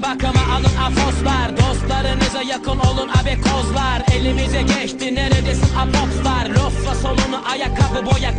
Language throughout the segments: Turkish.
Kusura bakma alın afoslar. Dostlarınıza yakın olun abekozlar Elimize geçti neredesin apopslar Losla solunu ayakkabı boya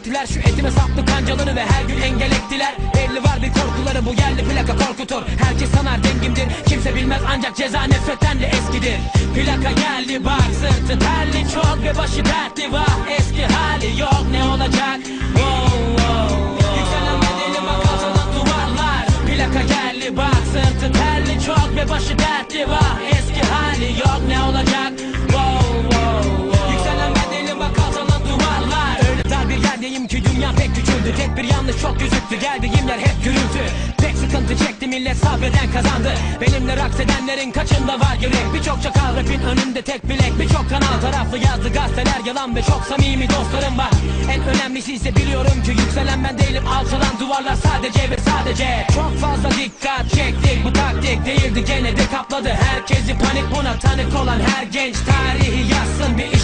çektiler Şu etime saplı kancaları ve her gün engel ettiler. Belli var bir korkuları bu yerli plaka korkutur. Herkes sanar dengimdir. Kimse bilmez ancak ceza nefretten de eskidir. Plaka geldi bak sırtı terli çok ve başı dertli. Var Eski hali yok ne olacak? Wow. Küçüldü Tek bir yanlış çok gözüktü geldiğim yer hep gürültü. Pek sıkıntı çekti millet sabreden kazandı. Benimle raks edenlerin kaçında var yürek Birçok çakal rapin önünde tek bilek. Birçok kanal taraflı yazdı gazeteler. Yalan Ve çok samimi dostlarım var. En önemlisi ise biliyorum ki yükselen ben değilim. Alçalan duvarlar sadece ve sadece. Çok fazla dikkat çektik bu taktik değildi gene de kapladı. Herkesi panik buna tanık olan her genç tarihi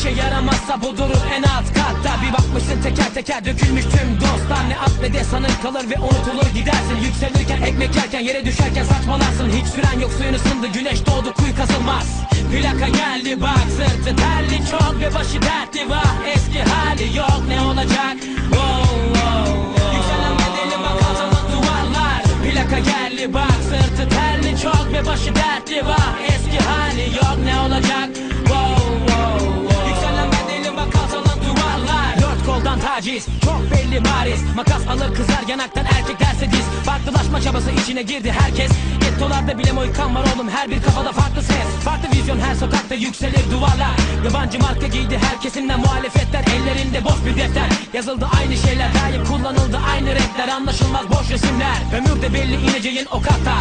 işe yaramazsa bu durur en alt katta. Bir bakmışsın teker teker dökülmüş tüm dostlar. Ne at sanır kalır ve unutulur gidersin. Yükselirken ekmek yerken yere düşerken saçmalarsın. Hiç süren yok suyun ısındı güneş doğdu kuyu kazılmaz. Plaka geldi bak sırtı terli çok ve başı dertli var. Eski hali yok ne olacak? Wow, wow, wow. Yükselen bedeli bak duvarlar. Plaka geldi bak sırtı terli çok ve başı dertli var taciz çok belli bariz. Makas alır kızar yanaktan erkek derse diz. Farklılaşma çabası içine girdi herkes. Gettolarda bile moykan var oğlum her bir kafada farklı ses. Farklı vizyon her sokakta yükselir duvarlar. Yabancı marka giydi her kesimden muhalefetler. Ellerinde boş bir defter. Yazıldı aynı şeyler daim kullanıldı aynı renkler. Anlaşılmaz boş resimler. Ömür de belli ineceğin o katta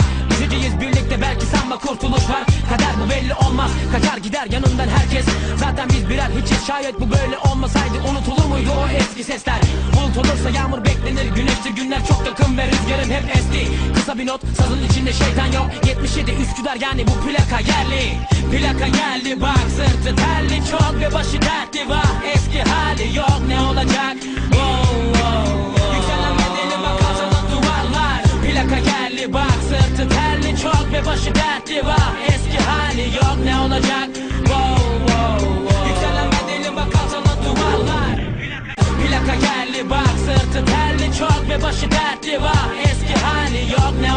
Üzeceğiz birlikte belki sanma kurtuluş var. Kader bu belli olmaz. Kaçar gider yanından herkes. Zaten biz birer hiçiz. Şayet bu böyle olmasaydı Unutulur muydu o eski sesler? Bulut olursa yağmur beklenir. Güneştir günler çok yakın ve rüzgarım hep esti. Kısa bir not. Sazın içinde şeytan yok. 77 Üsküdar yani bu plaka yerli. Plaka geldi bak sırtı terli. Çok ve başı dertli. Var sırtı terli çok ve başı dertli var. Eski hali yok ne olacak? Wow, wow, wow. Yükselen bedeli bak alçalan duvarlar. Plaka geldi bak sırtı terli çok ve başı dertli var. Eski hali yok ne